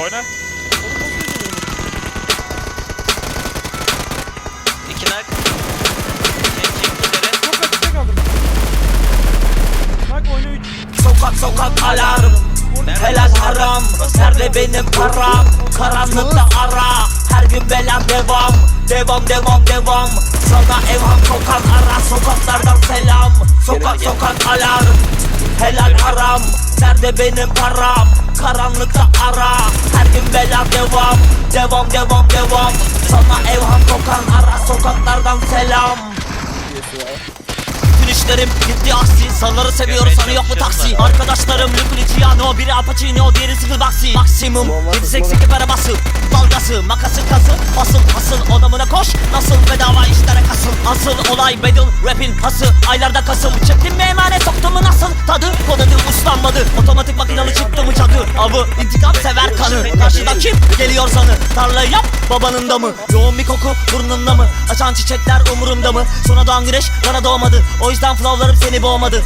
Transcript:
Oyna. İki nak. Çekeyim kulleri. Çok açıkta kaldım. Bak oyna 3. Sokak sokak alarm. Helal haram. Nerede benim param. Karanlıkta ara. Her gün bela devam. Devam devam devam. Sana evham kokan ara. Sokaklardan selam. Sokak sokak alarm. Helal haram. Nerede benim param. Karanlıkta ara bela devam. Devam devam devam. Sana evham kokan ara Sokaklardan selam. Bütün işlerim gitti aksi. Salları seviyoruz hani yok mu taksi? Arkadaşlarım Luciano Biri Al Pacino diğeri Sıfır Baksi Maksimum 782 para bası Dalgası makası kası. Asıl asıl odamına koş. Nasıl bedava işlere kasıl Asıl olay battle rapin hası Aylarda kasım. Çektim mi emanet soktum mu nasıl? Tadı kodadı uslanmadı. Otomatik makinalı çıktı mı cadı Avı intikam Karşıda kim geliyor sanı Tarlayı yap babanın da mı? Yoğun bir koku burnunda mı? Açan çiçekler umurumda mı? Sona doğan güneş bana doğmadı. O yüzden flowlarım seni boğmadı